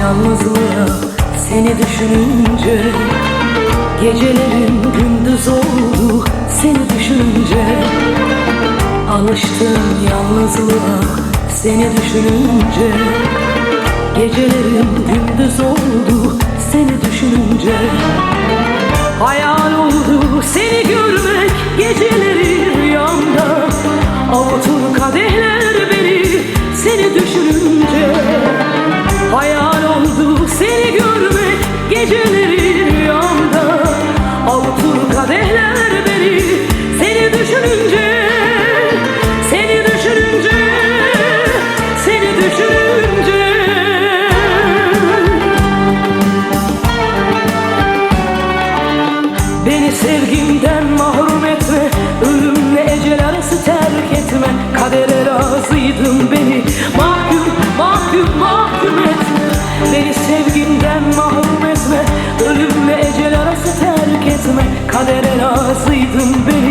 yalnızlığa seni düşününce. Gecelerim gündüz oldu seni düşününce. Alıştım yalnızlığa seni düşününce. Gecelerim gündüz oldu seni düşününce. Hayal Beni sevgimden mahrum etme. Ölümle ecel arası terk etme. Kadere razıydım beni. Mahkum, mahkum, mahkum etme. Beni sevgimden mahrum etme. Ölümle ecel arası terk etme. Kadere razıydım beni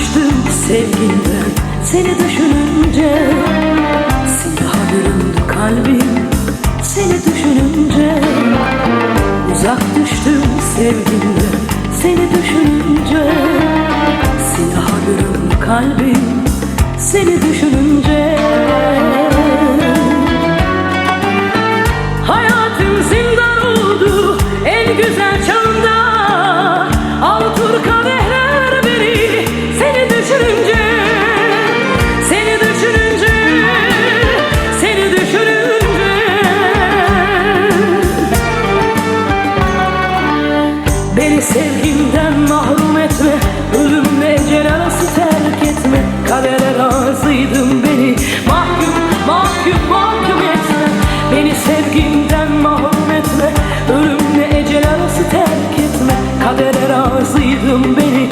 düştüm sevginden seni düşününce Siyaha büründü kalbim seni düşününce Uzak düştüm sevginden seni düşününce Siyaha büründü kalbim seni düşününce Beni sevgimden mahrum etme Ölümle ecel arası terk etme. Kadere razıydım beni Mahkum, mahkum, mahkum etme. Beni sevgimden mahrum etme Ölümle ecel arası terk etme. Kadere razıydım beni